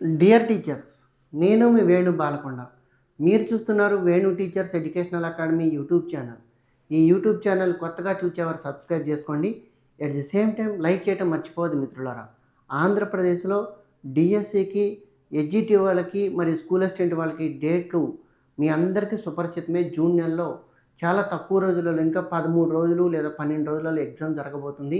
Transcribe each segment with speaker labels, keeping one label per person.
Speaker 1: Dear teachers నేను మీ వేణు బాలకొండ. మీరు చూస్తున్నారు Venu teachers educational academy YouTube channel ఈ యూట్యూబ్ ఛానల్ కొత్తగా చూసేవారు సబ్స్క్రైబ్ చేసుకోండి. At the same time like చేయటం మర్చిపోవద్దు మిత్రులారా. ఆంధ్రప్రదేశ్లో డిఎస్సికి ఎడ్జిటి వాళ్ళకి మరియు స్కూల్ అసిస్టెంట్ వాళ్ళకి డేట్లు మీ అందరికీ సుపరిచితమే. జూన్ నెలలో చాలా తక్కువ రోజులలో ఇంకా పదమూడు రోజులు లేదా పన్నెండు రోజులలో ఎగ్జామ్ జరగబోతుంది.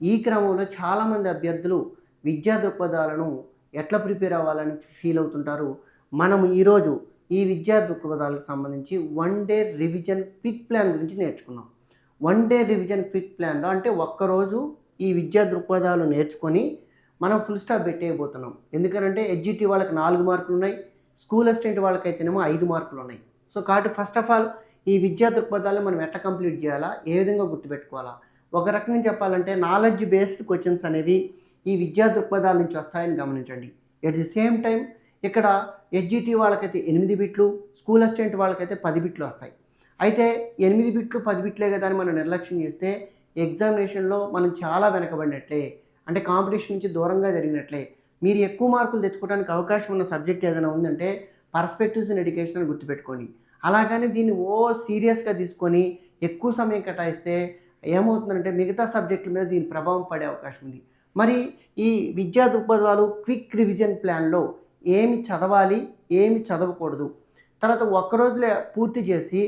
Speaker 1: ఈ క్రమంలో చాలామంది అభ్యర్థులు విద్యా దృక్పథాలను ఎట్లా ప్రిపేర్ అవ్వాలని ఫీల్ అవుతుంటారు? మనం ఈరోజు ఈ విద్యా దృక్పథాలకు సంబంధించి one day revision quick plan గురించి నేర్చుకున్నాం. వన్ డే రివిజన్ క్విక్ ప్లాన్లో అంటే ఒక్కరోజు ఈ విద్యా దృక్పథాలు నేర్చుకొని మనం ఫుల్ స్టాప్ పెట్టేయబోతున్నాం. ఎందుకంటే ఎడ్జిటి వాళ్ళకి నాలుగు మార్కులు ఉన్నాయి స్కూల్ అసిస్టెంట్ వాళ్ళకైతేనేమో ఐదు మార్కులు ఉన్నాయి. సో కాబట్టి ఫస్ట్ ఆఫ్ ఆల్ ఈ విద్యా దృక్పథాలు మనం ఎట్లా కంప్లీట్ చేయాలా? ఏ విధంగా గుర్తుపెట్టుకోవాలా? ఒక రకంగా చెప్పాలంటే నాలెడ్జ్ బేస్డ్ క్వశ్చన్స్ అనేవి ఈ విద్యా దృక్పథాల నుంచి వస్తాయని గమనించండి. ఎట్ ది సేమ్ టైం ఇక్కడ హెచ్జిటి వాళ్ళకైతే ఎనిమిది బిట్లు స్కూల్ అసిస్టెంట్ వాళ్ళకైతే పది బిట్లు వస్తాయి. అయితే ఎనిమిది బిట్లు పది బిట్లే కదా అని మనం నిర్లక్ష్యం చేస్తే ఎగ్జామినేషన్లో మనం చాలా వెనకబడినట్లే. అంటే కాంపిటీషన్ నుంచి దూరంగా జరిగినట్లే. మీరు ఎక్కువ మార్కులు తెచ్చుకోవడానికి అవకాశం ఉన్న సబ్జెక్ట్ ఏదైనా ఉందంటే పర్స్పెక్టివ్స్ ఇన్ ఎడ్యుకేషన్ అని గుర్తుపెట్టుకోండి. అలాగని దీన్ని ఓ సీరియస్గా తీసుకొని ఎక్కువ సమయం కేటాయిస్తే ఏమవుతుందంటే మిగతా సబ్జెక్టుల మీద దీని ప్రభావం పడే అవకాశం ఉంది. మరి ఈ విద్యా దృక్పథాలు క్విక్ రివిజన్ ప్లాన్లో ఏమి చదవాలి ఏమి చదవకూడదు. తర్వాత ఒక్కరోజులే పూర్తి చేసి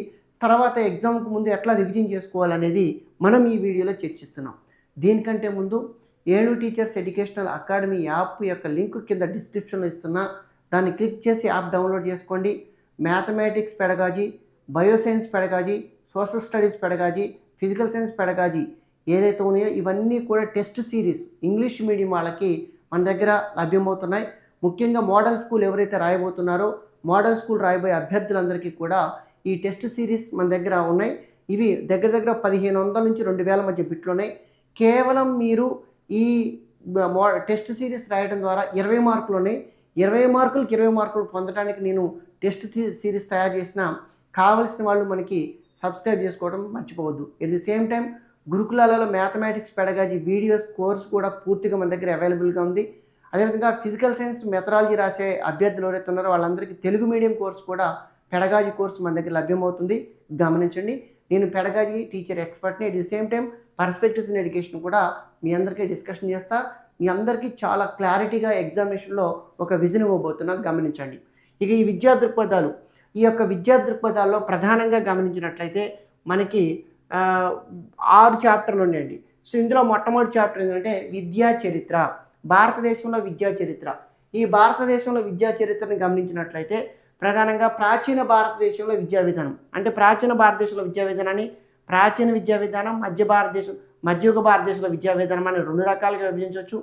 Speaker 1: తర్వాత ఎగ్జామ్కి ముందు ఎట్లా రివిజన్ చేసుకోవాలనేది మనం ఈ వీడియోలో చర్చిస్తున్నాం. దీనికంటే ముందు Venu teachers educational academy app యొక్క లింక్ కింద డిస్క్రిప్షన్లో ఇస్తున్నా దాన్ని క్లిక్ చేసి యాప్ డౌన్లోడ్ చేసుకోండి. Mathematics pedagogy bioscience pedagogy social studies pedagogy physical science pedagogy ఏదైతే ఉన్నాయో ఇవన్నీ కూడా టెస్ట్ సిరీస్ ఇంగ్లీష్ మీడియం వాళ్ళకి మన దగ్గర లభ్యమవుతున్నాయి. ముఖ్యంగా మోడల్ స్కూల్ ఎవరైతే రాయబోతున్నారో మోడల్ స్కూల్ రాయబోయే అభ్యర్థులందరికీ కూడా ఈ టెస్ట్ సిరీస్ మన దగ్గర ఉన్నాయి. ఇవి దగ్గర దగ్గర పదిహేను వందల నుంచి రెండు వేల మధ్య బిట్లు ఉన్నాయి. కేవలం మీరు ఈ మో టెస్ట్ సిరీస్ రాయడం ద్వారా ఇరవై మార్కులు ఉన్నాయి. ఇరవై మార్కులకి ఇరవై మార్కులు పొందడానికి నేను టెస్ట్ సిరీస్ తయారు చేసిన కావలసిన వాళ్ళు మనకి సబ్స్క్రైబ్ చేసుకోవడం మర్చిపోవద్దు. ఎట్ ది సేమ్ టైం గురుకులాలలో మ్యాథమెటిక్స్ పెడగాజీ వీడియోస్ కోర్స్ కూడా పూర్తిగా మన దగ్గర అవైలబుల్గా ఉంది. అదేవిధంగా ఫిజికల్ సైన్స్ మెథడాలజీ రాసే అభ్యర్థులు ఎవరైతే ఉన్నారో వాళ్ళందరికీ తెలుగు మీడియం కోర్స్ కూడా పెడగాజీ కోర్స్ మన దగ్గర లభ్యమవుతుంది. గమనించండి. నేను pedagogy teacher ఎక్స్పర్ట్ని. At the same time perspectives in education కూడా మీ అందరికీ డిస్కషన్ చేస్తా. మీ అందరికీ చాలా క్లారిటీగా ఎగ్జామినేషన్లో ఒక విజన్ ఇవ్వబోతున్నా. గమనించండి. ఇక ఈ విద్యా దృక్పథాలు. ఈ యొక్క విద్యా దృక్పథాల్లో ప్రధానంగా గమనించినట్లయితే మనకి ఆరు చాప్టర్లు ఉన్నాయండి. సో ఇందులో మొట్టమొదటి చాప్టర్ ఏంటంటే విద్యా చరిత్ర భారతదేశంలో విద్యా చరిత్ర. ఈ భారతదేశంలో విద్యా చరిత్రను గమనించినట్లయితే ప్రధానంగా ప్రాచీన భారతదేశంలో విద్యా విధానం. అంటే ప్రాచీన భారతదేశంలో విద్యా విధానాన్ని ప్రాచీన విద్యా విధానం మధ్య భారతదేశం మధ్యయుగ భారతదేశంలో విద్యా విధానం అని రెండు రకాలుగా విభజించవచ్చు.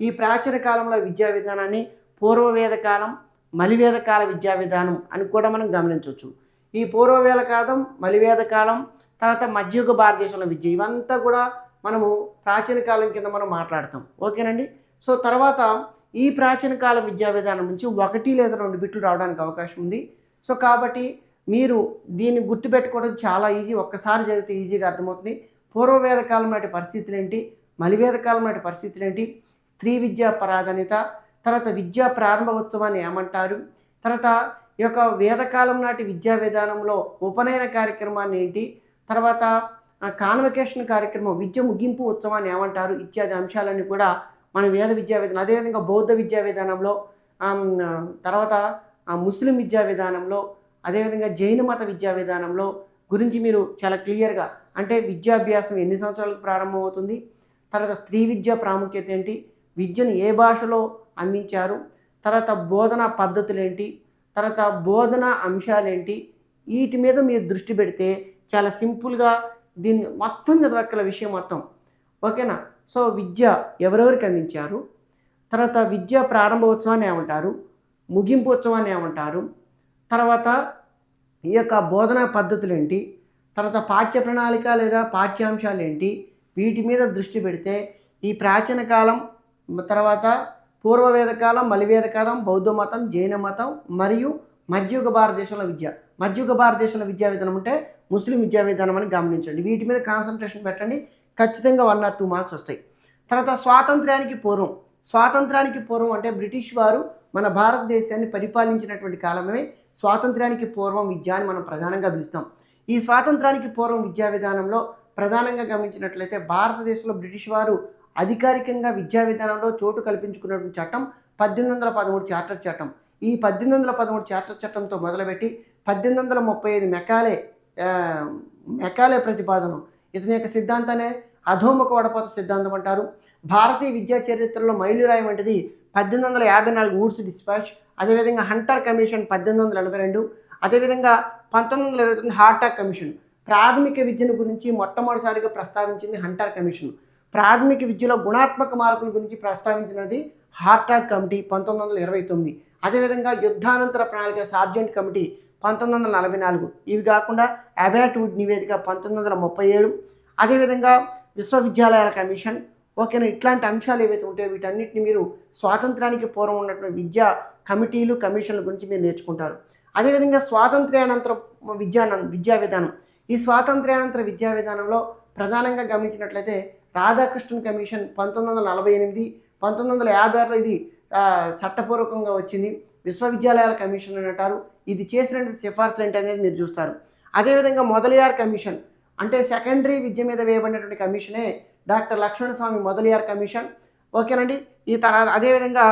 Speaker 1: ఈ ప్రాచీన కాలంలో విద్యా విధానాన్ని పూర్వవేద కాలం మలివేద కాల విద్యా విధానం అని కూడా మనం గమనించవచ్చు. ఈ పూర్వవేద కాలం మలివేద కాలం తర్వాత మధ్యయుగ భారతదేశంలో విద్య. ఇవంతా కూడా మనము ప్రాచీన కాలం కింద మనం మాట్లాడతాం. ఓకేనండి? సో తర్వాత ఈ ప్రాచీన కాల విద్యా విధానం నుంచి ఒకటి లేదా రెండు బిట్లు రావడానికి అవకాశం ఉంది. సో కాబట్టి మీరు దీన్ని గుర్తుపెట్టుకోవడం చాలా ఈజీ. ఒక్కసారి చదివితే ఈజీగా అర్థమవుతుంది. పూర్వవేద కాలం నాటి పరిస్థితులు ఏంటి మలివేద కాలం నాటి పరిస్థితులు ఏంటి స్త్రీ విద్యా ప్రాధాన్యత తర్వాత విద్యా ప్రారంభ ఉత్సవాన్ని ఏమంటారు? తర్వాత ఈ యొక్క వేదకాలం నాటి విద్యా విధానంలో ఉపనయన కార్యక్రమాన్ని ఏంటి? తర్వాత కాన్వకేషన్ కార్యక్రమం విద్య ముగింపు ఉత్సవాన్ని ఏమంటారు ఇత్యాది అంశాలన్నీ కూడా మన వేద విద్యా విధానం అదేవిధంగా బౌద్ధ విద్యా విధానంలో తర్వాత ముస్లిం విద్యా విధానంలో అదేవిధంగా జైన మత విద్యా విధానంలో గురించి మీరు చాలా క్లియర్గా అంటే విద్యాభ్యాసం ఎన్ని సంవత్సరాలకు ప్రారంభమవుతుంది తర్వాత స్త్రీ విద్య ప్రాముఖ్యత ఏంటి విద్యను ఏ భాషలో అందించారు తర్వాత బోధనా పద్ధతులు ఏంటి తర్వాత బోధన అంశాలేంటి వీటి మీద మీరు దృష్టి పెడితే చాలా సింపుల్గా దీన్ని మొత్తం చదవక్కల విషయం మొత్తం. ఓకేనా? సో విద్య ఎవరెవరికి అందించారు? తర్వాత విద్య ప్రారంభోత్సవాన్ని ఏమంటారు? ముగింపు ఉత్సవాన్ని ఏమంటారు? తర్వాత ఈ యొక్క బోధనా పద్ధతులు ఏంటి తర్వాత పాఠ్య ప్రణాళిక లేదా పాఠ్యాంశాలు ఏంటి? వీటి మీద దృష్టి పెడితే ఈ ప్రాచీన కాలం తర్వాత పూర్వవేద కాలం మలివేద కాలం బౌద్ధ మతం జైన మతం మరియు మధ్యయుగ భారతదేశంలో విద్య. మధ్యయుగ భారతదేశంలో విద్యా విధానం అంటే ముస్లిం విద్యా విధానం అని గమనించండి. వీటి మీద కాన్సన్ట్రేషన్ పెట్టండి. ఖచ్చితంగా వన్ ఆర్ టూ మార్క్స్ వస్తాయి. తర్వాత స్వాతంత్ర్యానికి పూర్వం. స్వాతంత్రానికి పూర్వం అంటే బ్రిటిష్ వారు మన భారతదేశాన్ని పరిపాలించినటువంటి కాలమే స్వాతంత్రానికి పూర్వం విద్య అని మనం ప్రధానంగా పిలుస్తాం. ఈ స్వాతంత్రానికి పూర్వం విద్యా విధానంలో ప్రధానంగా గమనించినట్లయితే భారతదేశంలో బ్రిటిష్ వారు అధికారికంగా విద్యా విధానంలో చోటు కల్పించుకున్నటువంటి చట్టం పద్దెనిమిది వందల పదమూడు చార్టర్ చట్టం. ఈ పద్దెనిమిది వందల పదమూడు చార్టర్ చట్టంతో మొదలుపెట్టి పద్దెనిమిది వందల ముప్పై ఐదు మెకాలే మెకాలే ప్రతిపాదన. ఇతని యొక్క సిద్ధాంతాన్ని అధోముఖ వడపోత సిద్ధాంతం అంటారు. భారతీయ విద్యా చరిత్రలో మైలురాయి వంటిది పద్దెనిమిది వందల యాభై నాలుగు ఊడ్స్ డిస్పాచ్ అదేవిధంగా హంటర్ కమిషన్ పద్దెనిమిది వందల ఎనభై రెండు అదేవిధంగా పంతొమ్మిది వందల ఇరవై తొమ్మిది హార్టాక్ కమిషన్ ప్రాథమిక విద్యను గురించి మొట్టమొదటిసారిగా ప్రస్తావించింది హంటర్ కమిషన్ ప్రాథమిక విద్యలో గుణాత్మక మార్పుల గురించి ప్రస్తావించినది హార్టాక్ కమిటీ పంతొమ్మిది వందల ఇరవై తొమ్మిది. అదేవిధంగా యుద్ధానంతర ప్రణాళిక సార్జెంట్ కమిటీ పంతొమ్మిది వందల నలభై నాలుగు. ఇవి కాకుండా అబాట్ నివేదిక పంతొమ్మిది వందల ముప్పై ఏడు. అదేవిధంగా విశ్వవిద్యాలయాల కమిషన్. ఓకేనా? ఇట్లాంటి అంశాలు ఏవైతే ఉంటాయో వీటన్నిటిని మీరు స్వాతంత్రానికి పూర్వం ఉన్నటువంటి విద్యా కమిటీలు కమిషన్ల గురించి మీరు నేర్చుకుంటారు. అదేవిధంగా స్వాతంత్ర్యానంతర విద్యా విద్యా విధానం ఈ స్వాతంత్ర్యానంతర విద్యా విధానంలో ప్రధానంగా గమనించినట్లయితే రాధాకృష్ణన్ కమిషన్ పంతొమ్మిది వందల నలభై ఎనిమిది పంతొమ్మిది వందల యాభై ఆరులో ఇది చట్టపూర్వకంగా వచ్చింది. విశ్వవిద్యాలయాల కమిషన్ అని అంటారు. ఇది చేసినటువంటి సిఫార్సులు ఏంటి అనేది మీరు చూస్తారు. అదేవిధంగా మొదలియార్ కమిషన్ అంటే సెకండరీ విద్య మీద వేయబడినటువంటి కమిషనే డాక్టర్ లక్ష్మణస్వామి మొదలియార్ కమిషన్. ఓకేనండి? ఈ తర్వాత అదేవిధంగా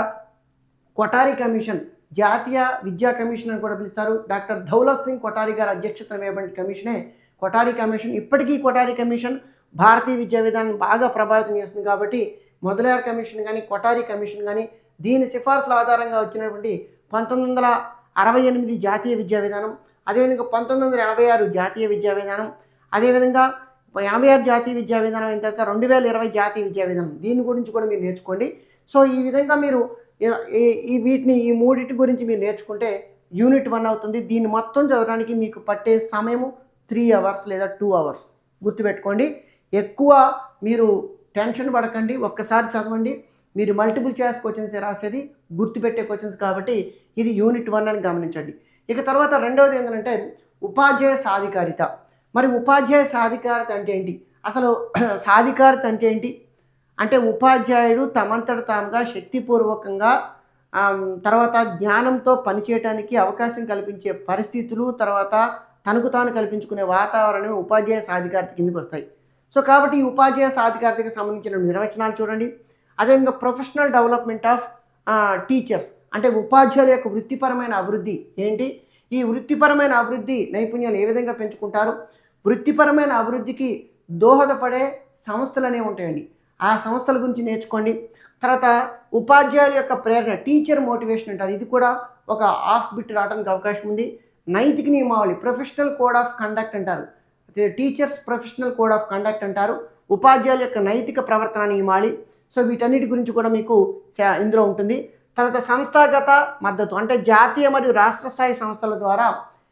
Speaker 1: కొటారి కమిషన్ జాతీయ విద్యా కమిషన్ అని కూడా పిలుస్తారు. డాక్టర్ ధౌలత్ సింగ్ కొటారి గారి అధ్యక్షతన వేయబడిన కమిషనే కొటారి కమిషన్. ఇప్పటికీ కొటారి కమిషన్ భారతీయ విద్యా విధానం బాగా ప్రభావితం చేస్తుంది కాబట్టి మొదలయార్ కమిషన్ కానీ కొటారి కమిషన్ కానీ దీని సిఫార్సుల ఆధారంగా వచ్చినటువంటి పంతొమ్మిది వందల అరవై ఎనిమిది జాతీయ విద్యా విధానం అదేవిధంగా పంతొమ్మిది వందల ఎనభై ఆరు జాతీయ విద్యా విధానం అదేవిధంగా ఎనభై ఆరు జాతీయ విద్యా విధానం అయిన తర్వాత రెండు వేల ఇరవై జాతీయ విద్యా విధానం. దీని గురించి కూడా మీరు నేర్చుకోండి. సో ఈ విధంగా మీరు ఈ- ఈ వీటిని ఈ మూడింటి గురించి మీరు నేర్చుకుంటే యూనిట్ వన్ అవుతుంది. దీన్ని మొత్తం చదవడానికి మీకు పట్టే సమయము త్రీ అవర్స్ లేదా టూ అవర్స్. గుర్తుపెట్టుకోండి. ఎక్కువ మీరు టెన్షన్ పడకండి. ఒక్కసారి చదవండి. మీరు మల్టిపుల్ చాయిస్ క్వశ్చన్స్ రాసేది గుర్తుపెట్టే క్వశ్చన్స్ కాబట్టి ఇది యూనిట్ వన్ అని గమనించండి. ఇక తర్వాత రెండవది ఏంటంటే ఉపాధ్యాయ సాధికారిత. మరి ఉపాధ్యాయ సాధికారిత అంటే ఏంటి? అసలు సాధికారిత అంటే ఏంటి? అంటే ఉపాధ్యాయుడు తమంతట తాముగా శక్తిపూర్వకంగా తర్వాత జ్ఞానంతో పనిచేయడానికి అవకాశం కల్పించే పరిస్థితులు తర్వాత తనకు తాను కల్పించుకునే వాతావరణం ఉపాధ్యాయ సాధికారిత కిందకు వస్తాయి. సో కాబట్టి ఈ ఉపాధ్యాయ సాధికారితకి సంబంధించిన నిర్వచనాలు చూడండి. అదేవిధంగా ప్రొఫెషనల్ డెవలప్మెంట్ ఆఫ్ టీచర్స్ అంటే ఉపాధ్యాయుల యొక్క వృత్తిపరమైన అభివృద్ధి. ఏంటి? ఈ వృత్తిపరమైన అభివృద్ధి నైపుణ్యాలు ఏ విధంగా పెంచుకుంటారు? వృత్తిపరమైన అభివృద్ధికి దోహదపడే సంస్థలు అనేవి ఉంటాయండి. ఆ సంస్థల గురించి నేర్చుకోండి. తర్వాత ఉపాధ్యాయుల యొక్క ప్రేరణ టీచర్ మోటివేషన్ అంటారు. ఇది కూడా ఒక ఆఫ్ బిట్ రావడానికి అవకాశం ఉంది. నైతిక నియమావళి ప్రొఫెషనల్ కోడ్ ఆఫ్ కండక్ట్ అంటారు. Teachers professional code of conduct అంటారు. ఉపాధ్యాయుల యొక్క నైతిక ప్రవర్తన నియమావళి సో వీటన్నిటి గురించి కూడా మీకు ఇందులో ఉంటుంది. తర్వాత సంస్థాగత మద్దతు అంటే జాతీయ మరియు రాష్ట్ర స్థాయి సంస్థల ద్వారా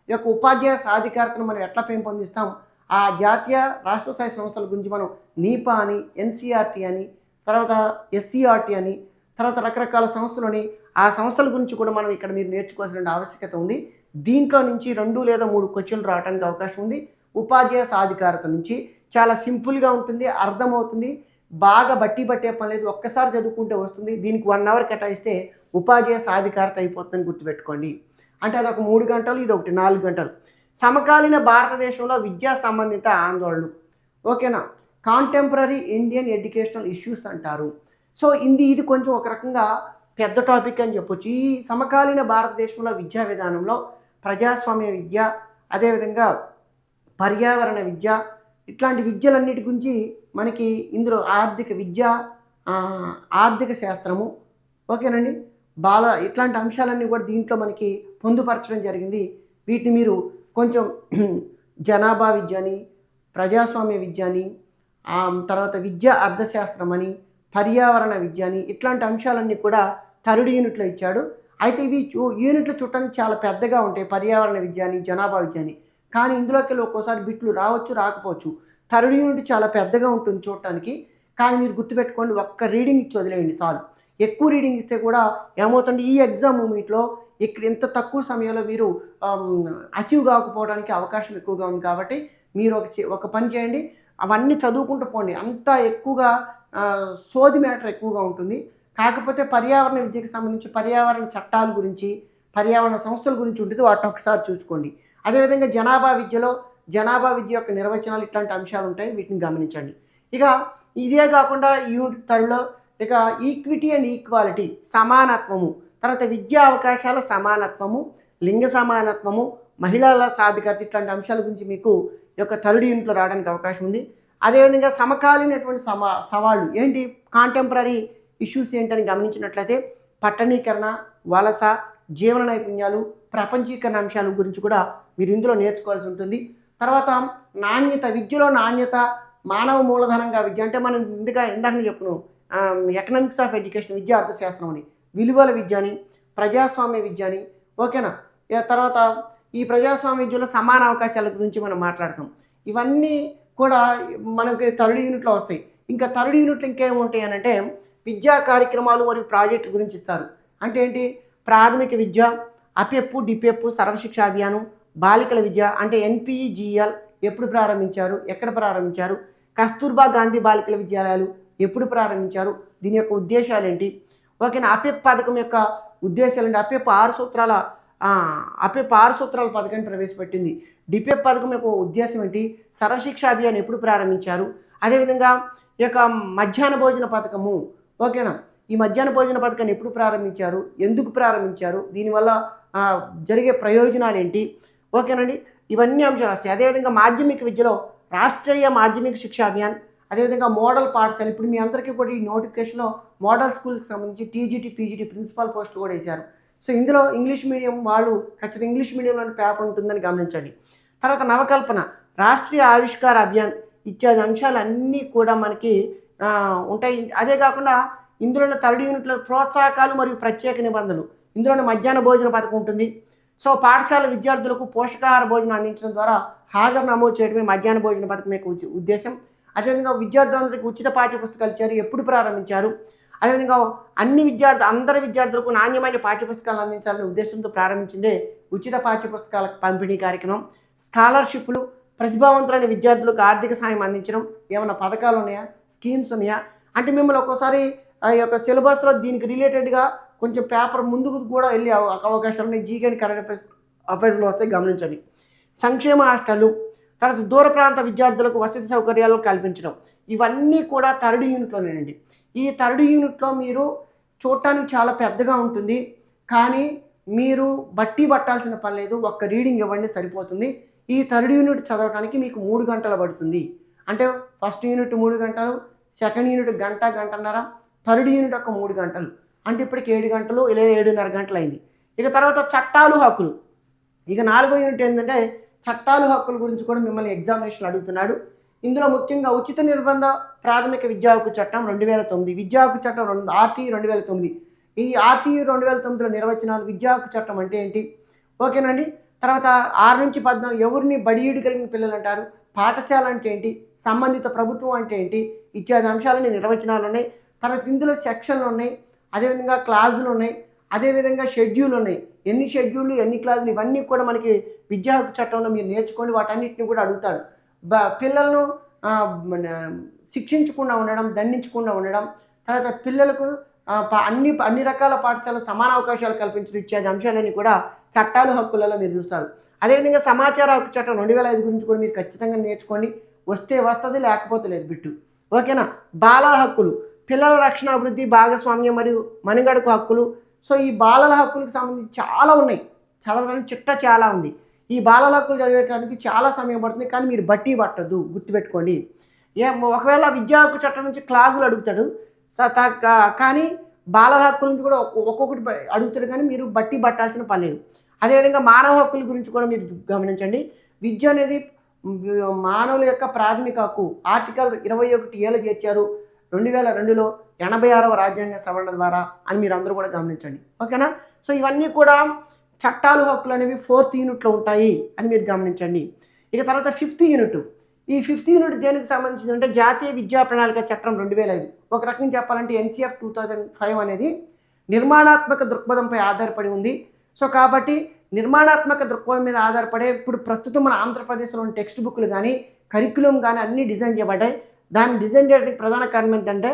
Speaker 1: ఈ యొక్క ఉపాధ్యాయ సాధికారతను మనం ఎట్లా పెంపొందిస్తాం? ఆ జాతీయ రాష్ట్ర స్థాయి సంస్థల గురించి మనం నీపా అని ఎన్సీఆర్టీ అని తర్వాత ఎస్సీఆర్టీ అని తర్వాత రకరకాల సంస్థలని ఆ సంస్థల గురించి కూడా మనం ఇక్కడ మీరు నేర్చుకోవాల్సిన ఆవశ్యకత ఉంది. దీంట్లో నుంచి రెండు లేదా మూడు క్వశ్చన్లు రావడానికి అవకాశం ఉంది. ఉపాధ్యాయ సాధికారత నుంచి చాలా సింపుల్గా ఉంటుంది అర్థమవుతుంది. బాగా బట్టి పట్టే పని లేదు ఒక్కసారి చదువుకుంటే వస్తుంది దీనికి వన్ అవర్ కేటాయిస్తే ఉపాధ్యాయ సాధికారత అయిపోతుందని గుర్తుపెట్టుకోండి. అంటే అదొక మూడు గంటలు ఇది ఒకటి నాలుగు గంటలు. సమకాలీన భారతదేశంలో విద్యా సంబంధిత ఆందోళనలు. ఓకేనా? కాంటెంపరీ ఇండియన్ ఎడ్యుకేషనల్ ఇష్యూస్ అంటారు. సో ఇది ఇది కొంచెం ఒక రకంగా పెద్ద టాపిక్ అని చెప్పొచ్చు. ఈ సమకాలీన భారతదేశంలో విద్యా విధానంలో ప్రజాస్వామ్య విద్య అదేవిధంగా పర్యావరణ విద్య ఇట్లాంటి విద్యలన్నిటి గురించి మనకి ఇందులో ఆర్థిక విద్య ఆర్థిక శాస్త్రము ఓకేనండి? బాల ఇట్లాంటి అంశాలన్నీ కూడా దీంట్లో మనకి పొందుపరచడం జరిగింది. వీటిని మీరు కొంచెం జనాభా విద్య అని ప్రజాస్వామ్య విద్య అని తర్వాత విద్యా అర్థశాస్త్రం అని పర్యావరణ విద్య అని ఇట్లాంటి అంశాలన్నీ కూడా థర్డ్ యూనిట్లో ఇచ్చాడు. అయితే ఇవి చూ- యూనిట్లు చూడటానికి చాలా పెద్దగా ఉంటాయి. పర్యావరణ విద్య అని జనాభా విద్య అని కానీ ఇందులోకి వెళ్ళి ఒక్కోసారి బిట్లు రావచ్చు రాకపోవచ్చు. థర్డ్ యూనిట్ చాలా పెద్దగా ఉంటుంది చూడటానికి. కానీ మీరు గుర్తుపెట్టుకోండి ఒక్క రీడింగ్ ఇచ్చి వదిలేయండి చాలు. ఎక్కువ రీడింగ్ ఇస్తే కూడా ఏమవుతుంది? ఈ ఎగ్జామ్ మూమెంట్లో ఇక్కడ ఇంత తక్కువ సమయంలో మీరు అచీవ్ కాకపోవడానికి అవకాశం ఎక్కువగా ఉంది కాబట్టి మీరు ఒక చే- ఒక పని చేయండి. అవన్నీ చదువుకుంటూ పోండి. అంత ఎక్కువగా సోది మ్యాటర్ ఎక్కువగా ఉంటుంది. కాకపోతే పర్యావరణ విద్యకు సంబంధించి పర్యావరణ చట్టాల గురించి పర్యావరణ సంస్థల గురించి ఉంటుంది వాటిని ఒకసారి చూసుకోండి. అదేవిధంగా జనాభా విద్యలో జనాభా విద్య యొక్క నిర్వచనాలు ఇట్లాంటి అంశాలు ఉంటాయి వీటిని గమనించండి. ఇక ఇదే కాకుండా యూనిట్ థర్డ్లో ఇక ఈక్విటీ అండ్ ఈక్వాలిటీ సమానత్వము తర్వాత విద్యా అవకాశాల సమానత్వము లింగ సమానత్వము మహిళల సాధికారత ఇట్లాంటి అంశాల గురించి మీకు యొక్క థర్డ్ యూనిట్లో రావడానికి అవకాశం ఉంది. అదేవిధంగా సమకాలీనటువంటి సమా సవాళ్ళు ఏంటి? కాంటెంపరీ ఇష్యూస్ ఏంటని గమనించినట్లయితే పట్టణీకరణ వలస జీవన నైపుణ్యాలు ప్రపంచీకరణ అంశాల గురించి కూడా మీరు ఇందులో నేర్చుకోవాల్సి ఉంటుంది. తర్వాత నాణ్యత విద్యలో నాణ్యత మానవ మూలధనంగా విద్య అంటే మనం ఇందుక ఇందాక చెప్పును ఎకనామిక్స్ ఆఫ్ ఎడ్యుకేషన్ విద్యా అర్థశాస్త్రం అని విలువల విద్య అని ప్రజాస్వామ్య విద్య అని ఓకేనా? తర్వాత ఈ ప్రజాస్వామ్య విద్యలో సమాన అవకాశాల గురించి మనం మాట్లాడతాం. ఇవన్నీ కూడా మనకి థర్డ్ యూనిట్లో వస్తాయి. ఇంకా థర్డ్ యూనిట్లు ఇంకేముంటాయి అని అంటే విద్యా కార్యక్రమాలు మరియు ప్రాజెక్టు గురించి ఇస్తారు. అంటే ఏంటి? ప్రాథమిక విద్య అపెప్పు డిపెప్పు సర్వశిక్ష అభియానం బాలికల విద్య అంటే ఎన్పిఈజిఎల్ ఎప్పుడు ప్రారంభించారు ఎక్కడ ప్రారంభించారు కస్తూర్బా గాంధీ బాలికల విద్యాలయాలు ఎప్పుడు ప్రారంభించారు దీని యొక్క ఉద్దేశాలు ఏంటి ఓకేనా అపెప్ పథకం యొక్క ఉద్దేశాలు ఏంటి అపెప్ ఆరు సూత్రాల అపెప్ ఆరు సూత్రాల పథకాన్ని ప్రవేశపెట్టింది. డిపెప్ పథకం యొక్క ఉద్దేశం ఏంటి? సర్వశిక్ష అభియాన్ ఎప్పుడు ప్రారంభించారు? అదేవిధంగా ఈ యొక్క మధ్యాహ్న భోజన పథకము ఓకేనా? ఈ మధ్యాహ్న భోజన పథకాన్ని ఎప్పుడు ప్రారంభించారు? ఎందుకు ప్రారంభించారు? దీనివల్ల జరిగే ప్రయోజనాలు ఏంటి ఓకేనండి. ఇవన్నీ అంశాలు వస్తాయి అదేవిధంగా మాధ్యమిక విద్యలో రాష్ట్రీయ మాధ్యమిక శిక్షా అభియాన్ అదేవిధంగా మోడల్ పాఠశాల. ఇప్పుడు మీ అందరికీ కూడా ఈ నోటిఫికేషన్లో మోడల్ స్కూల్కి సంబంధించి టీజీటీ పీజీటీ ప్రిన్సిపాల్ పోస్ట్ కూడా వేశారు. సో ఇందులో ఇంగ్లీష్ మీడియం వాళ్ళు ఖచ్చితంగా ఇంగ్లీష్ మీడియంలో పేపర్ ఉంటుందని గమనించండి. తర్వాత నవకల్పన రాష్ట్రీయ ఆవిష్కార అభియాన్ ఇత్యాది అంశాలు అన్నీ కూడా మనకి ఉంటాయి. అదే కాకుండా ఇందులోని థర్డ్ యూనిట్ల ప్రోత్సాహకాలు మరియు ప్రత్యేక నిబంధనలు. ఇందులోని మధ్యాహ్న భోజన పథకం ఉంటుంది. సో పాఠశాల విద్యార్థులకు పోషకాహార భోజనం అందించడం ద్వారా హాజరు నమోదు చేయడమే మధ్యాహ్న భోజన పథకం యొక్క ఉద్దేశం. అదేవిధంగా విద్యార్థులందరికీ ఉచిత పాఠ్య పుస్తకాలు ఇచ్చారు ఎప్పుడు ప్రారంభించారు. అదేవిధంగా అన్ని విద్యార్థు అందరి విద్యార్థులకు నాణ్యమైన పాఠ్యపుస్తకాలు అందించాలనే ఉద్దేశంతో ప్రారంభించిందే ఉచిత పాఠ్యపుస్తకాల పంపిణీ కార్యక్రమం. స్కాలర్షిప్లు ప్రతిభావంతులైన విద్యార్థులకు ఆర్థిక సాయం అందించడం. ఏమైనా పథకాలు ఉన్నాయా? స్కీమ్స్ ఉన్నాయా? అంటే మిమ్మల్ని ఒక్కోసారి ఆ యొక్క సిలబస్లో దీనికి రిలేటెడ్గా కొంచెం పేపర్ ముందుకు కూడా వెళ్ళే అవకాశాలు ఉన్నాయి. జీకేని కరెంట్ అఫైర్స్ అఫైర్స్లో వస్తే గమనించండి. సంక్షేమ హాస్టళ్ళు తర్వాత దూర ప్రాంత విద్యార్థులకు వసతి సౌకర్యాలు కల్పించడం. ఇవన్నీ కూడా థర్డ్ యూనిట్లోనేనండి ఈ థర్డ్ యూనిట్లో మీరు చూడటానికి చాలా పెద్దగా ఉంటుంది. కానీ మీరు బట్టి పట్టాల్సిన పని లేదు. ఒక్క రీడింగ్ ఇవ్వండి సరిపోతుంది. ఈ థర్డ్ యూనిట్ చదవడానికి మీకు మూడు గంటలు పడుతుంది. అంటే ఫస్ట్ యూనిట్ మూడు గంటలు సెకండ్ యూనిట్ గంట గంటన్నర. థర్డ్ యూనిట్ ఒక మూడు గంటలు. అంటే ఇప్పటికి ఏడు గంటలు లేదా ఏడున్నర గంటలు అయింది. ఇక తర్వాత చట్టాలు హక్కులు. ఇక నాలుగో యూనిట్ ఏంటంటే చట్టాలు హక్కుల గురించి కూడా మిమ్మల్ని ఎగ్జామినేషన్ అడుగుతున్నాడు. ఇందులో ముఖ్యంగా ఉచిత నిర్బంధ ప్రాథమిక విద్యా హక్కు చట్టం రెండు వేల తొమ్మిది విద్యా హక్కు చట్టం రెండు ఆర్టీ రెండు వేల తొమ్మిది ఈ ఆర్టీ రెండు వేల తొమ్మిదిలో నిర్వచనాలు విద్యా హక్కు చట్టం అంటే ఏంటి? ఓకేనండి. తర్వాత ఆరు నుంచి పద్నాలుగు ఎవరిని బడియుడు కలిగిన పిల్లలు అంటారు? పాఠశాల అంటే ఏంటి? సంబంధిత ప్రభుత్వం అంటే ఏంటి? ఇత్యాది అంశాలని నిర్వచనాలు ఉన్నాయి. తర్వాత ఇందులో సెక్షన్లు ఉన్నాయి అదేవిధంగా క్లాజులు ఉన్నాయి అదేవిధంగా షెడ్యూల్ ఉన్నాయి. ఎన్ని షెడ్యూళ్ళు ఎన్ని క్లాజులు ఇవన్నీ కూడా మనకి విద్యా హక్కు చట్టంలో మీరు నేర్చుకోండి వాటన్నిటిని కూడా అడుగుతారు. బ పిల్లలను శిక్షించకుండా ఉండడం దండించకుండా ఉండడం తర్వాత పిల్లలకు ప- అన్ని అన్ని రకాల పాఠశాల సమాన అవకాశాలు కల్పించడం ఇత్యాది అంశాలన్నీ కూడా చట్టాలు హక్కులలో మీరు చూస్తారు. అదేవిధంగా సమాచార హక్కు చట్టం రెండు వేల ఐదు గురించి కూడా మీరు ఖచ్చితంగా నేర్చుకోండి. వస్తే వస్తుంది లేకపోతే లేదు బిట్టు. ఓకేనా? బాలల హక్కులు. పిల్లల రక్షణ అభివృద్ధి భాగస్వామ్యం మరియు మనుగడకు హక్కులు. సో ఈ బాలల హక్కులకు సంబంధించి చాలా ఉన్నాయి. చదవడానికి చిట్ట చాలా ఉంది. ఈ బాలల హక్కులు చదివేటానికి చాలా సమయం పడుతుంది కానీ మీరు బట్టి పట్టద్దు గుర్తుపెట్టుకోండి. ఏ ఒకవేళ విద్యా హక్కు చట్టం నుంచి క్లాసులు అడుగుతాడు కానీ బాలల హక్కుల నుంచి కూడా ఒక్కొక్కటి అడుగుతాడు కానీ మీరు బట్టి పట్టాల్సిన పని లేదు. అదేవిధంగా మానవ హక్కుల గురించి కూడా మీరు గమనించండి. విద్య అనేది మానవుల యొక్క ప్రాథమిక హక్కు. ఆర్టికల్ ఇరవై ఒకటి ఏళ్ళు చేర్చారు. రెండు వేల రెండులో ఎనభై ఆరవ రాజ్యాంగ సవరణ ద్వారా అని మీరు అందరూ కూడా గమనించండి. ఓకేనా? సో ఇవన్నీ కూడా చట్టాలు హక్కులు అనేవి ఫోర్త్ యూనిట్లో ఉంటాయి అని మీరు గమనించండి. ఇక తర్వాత ఫిఫ్త్ యూనిట్. ఈ ఫిఫ్త్ యూనిట్ దేనికి సంబంధించింది అంటే జాతీయ విద్యా ప్రణాళిక చట్టం రెండు వేల ఐదు. ఒక రకంగా చెప్పాలంటే ఎన్సీఎఫ్ టూ థౌజండ్ ఫైవ్ అనేది నిర్మాణాత్మక దృక్పథంపై ఆధారపడి ఉంది. సో కాబట్టి నిర్మాణాత్మక దృక్పథం మీద ఆధారపడే ఇప్పుడు ప్రస్తుతం మన ఆంధ్రప్రదేశ్లోని టెక్స్ట్ బుక్లు కానీ కరికులం కానీ అన్నీ డిజైన్ చేయబడ్డాయి. దాన్ని డిజైన్ చేయడానికి ప్రధాన కారణం ఏంటంటే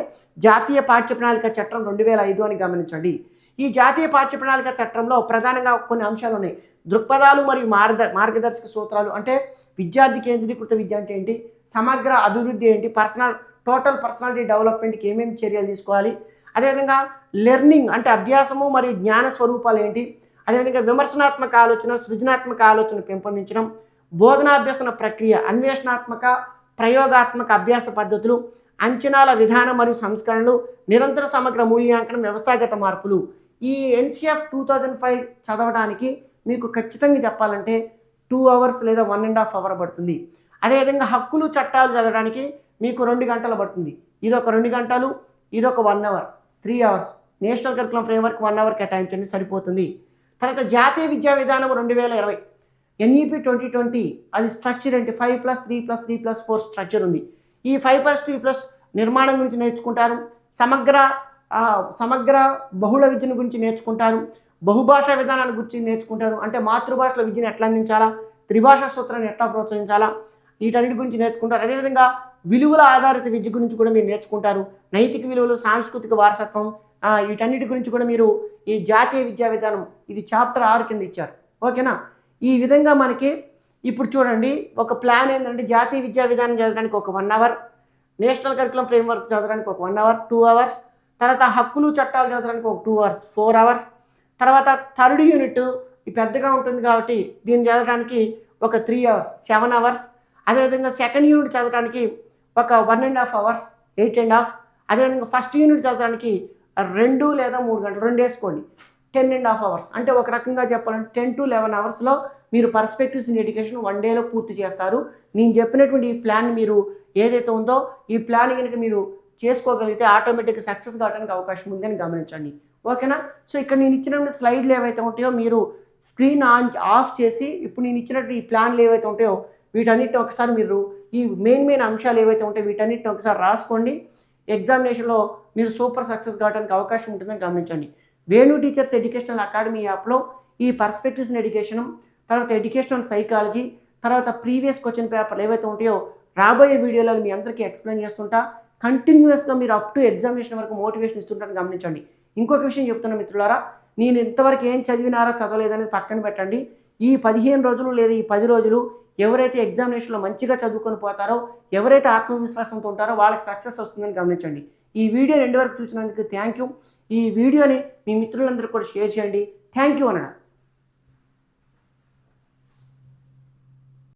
Speaker 1: జాతీయ పాఠ్య ప్రణాళిక చట్టం రెండు వేల ఐదు అని గమనించండి. ఈ జాతీయ పాఠ్య ప్రణాళిక చట్టంలో ప్రధానంగా కొన్ని అంశాలు ఉన్నాయి. దృక్పథాలు మరియు మార్గ మార్గదర్శక సూత్రాలు అంటే విద్యార్థి కేంద్రీకృత విద్య అంటే ఏంటి? సమగ్ర అభివృద్ధి ఏంటి? పర్సనల్ టోటల్ పర్సనాలిటీ డెవలప్మెంట్కి ఏమేమి చర్యలు తీసుకోవాలి? అదేవిధంగా లెర్నింగ్ అంటే అభ్యాసము మరియు జ్ఞాన స్వరూపాలు ఏంటి? అదేవిధంగా విమర్శనాత్మక ఆలోచన సృజనాత్మక ఆలోచన పెంపొందించడం బోధనాభ్యసన ప్రక్రియ అన్వేషణాత్మక ప్రయోగాత్మక అభ్యాస పద్ధతులు అంచనాల విధానం మరియు సంస్కరణలు నిరంతర సమగ్ర మూల్యాంకనం వ్యవస్థాగత మార్పులు. ఈ ఎన్సిఎఫ్ టూ థౌజండ్ ఫైవ్ చదవడానికి మీకు ఖచ్చితంగా చెప్పాలంటే టూ అవర్స్ లేదా వన్ అండ్ హాఫ్ అవర్ పడుతుంది. అదేవిధంగా హక్కులు చట్టాలు చదవడానికి మీకు రెండు గంటలు పడుతుంది. ఇది ఒక రెండు గంటలు ఇది ఒక one hour. Three hours. National curriculum framework one hour కేటాయించండి సరిపోతుంది. తర్వాత జాతీయ విద్యా విధానం రెండు వేల ఇరవై. ఎన్ఈపి ట్వంటీ ట్వంటీ అది స్ట్రక్చర్ ఏంటి? Five plus three plus three plus four structure ఉంది. ఈ ఫైవ్ ప్లస్ త్రీ ప్లస్ నిర్మాణం గురించి నేర్చుకుంటారు. సమగ్ర సమగ్ర బహుళ విద్యను గురించి నేర్చుకుంటారు. బహుభాషా విధానాల గురించి నేర్చుకుంటారు. అంటే మాతృభాషలో విద్యను ఎట్లా అందించాలా? త్రిభాషా సూత్రాన్ని ఎట్లా ప్రోత్సహించాలా? వీటన్నిటి గురించి నేర్చుకుంటారు. అదేవిధంగా విలువల ఆధారిత విద్య గురించి కూడా మీరు నేర్చుకుంటారు. నైతిక విలువలు సాంస్కృతిక వారసత్వం వీటన్నిటి గురించి కూడా మీరు ఈ జాతీయ విద్యా విధానం ఇది చాప్టర్ ఆరు కింద ఇచ్చారు. ఓకేనా? ఈ విధంగా మనకి ఇప్పుడు చూడండి ఒక ప్లాన్ ఏంటంటే జాతీయ విద్యా విధానం చదవడానికి ఒక one hour national curriculum framework చదవడానికి ఒక వన్ అవర్ టూ అవర్స్ తర్వాత హక్కులు చట్టాలు చదవడానికి ఒక టూ అవర్స్ ఫోర్ అవర్స్ తర్వాత థర్డ్ యూనిట్ పెద్దగా ఉంటుంది కాబట్టి దీన్ని చదవడానికి ఒక త్రీ అవర్స్ సెవెన్ అవర్స్ అదేవిధంగా సెకండ్ యూనిట్ చదవడానికి ఒక one and half hours eight and half అదేవిధంగా ఫస్ట్ యూనిట్ చదవడానికి రెండు లేదా మూడు గంటలు రెండు వేసుకోండి. Ten and half hours. అంటే ఒక రకంగా చెప్పాలంటే టెన్ టు లెవెన్ అవర్స్లో మీరు పర్స్పెక్టివ్స్ ఇన్ ఎడ్యుకేషన్ వన్ డేలో పూర్తి చేస్తారు. నేను చెప్పినటువంటి ఈ ప్లాన్ మీరు ఏదైతే ఉందో ఈ ప్లాన్ కనుక మీరు చేసుకోగలిగితే ఆటోమేటిక్గా సక్సెస్ కావడానికి అవకాశం ఉందని గమనించండి. ఓకేనా? సో ఇక్కడ నేను ఇచ్చిన స్లైడ్లు ఏవైతే ఉంటాయో మీరు స్క్రీన్ ఆన్ ఆఫ్ చేసి ఇప్పుడు నేను ఇచ్చినట్టు ఈ ప్లాన్లు ఏవైతే ఉంటాయో వీటన్నిటిని ఒకసారి మీరు ఈ మెయిన్ మెయిన్ అంశాలు ఏవైతే ఉంటాయో వీటన్నిటిని ఒకసారి రాసుకోండి. ఎగ్జామినేషన్లో మీరు సూపర్ సక్సెస్ కావడానికి అవకాశం ఉంటుందని గమనించండి. వేణు టీచర్స్ ఎడ్యుకేషనల్ అకాడమీ యాప్లో ఈ పర్స్పెక్టివ్స్ ఎడ్యుకేషన్ తర్వాత ఎడ్యుకేషనల్ సైకాలజీ తర్వాత ప్రీవియస్ క్వశ్చన్ పేపర్లు ఏవైతే ఉంటాయో రాబోయే వీడియోలో మీ అందరికీ ఎక్స్ప్లెయిన్ చేస్తుంటా. కంటిన్యూస్గా మీరు అప్ టు ఎగ్జామినేషన్ వరకు మోటివేషన్ ఇస్తుంటారని గమనించండి. ఇంకొక విషయం చెప్తున్నా మిత్రులారా నేను ఇంతవరకు ఏం చదివినారా చదవలేదని పక్కన పెట్టండి. ఈ పదిహేను రోజులు లేదా ఈ పది రోజులు ఎవరైతే ఎగ్జామినేషన్లో మంచిగా చదువుకొని పోతారో ఎవరైతే ఆత్మవిశ్వాసంతో ఉంటారో వాళ్ళకి సక్సెస్ వస్తుందని గమనించండి. ఈ వీడియో రెండు వరకు చూసినందుకు థ్యాంక్ యూ. ఈ వీడియోని మీ మిత్రులందరూ కూడా షేర్ చేయండి. థ్యాంక్ యూ అన్నాడు.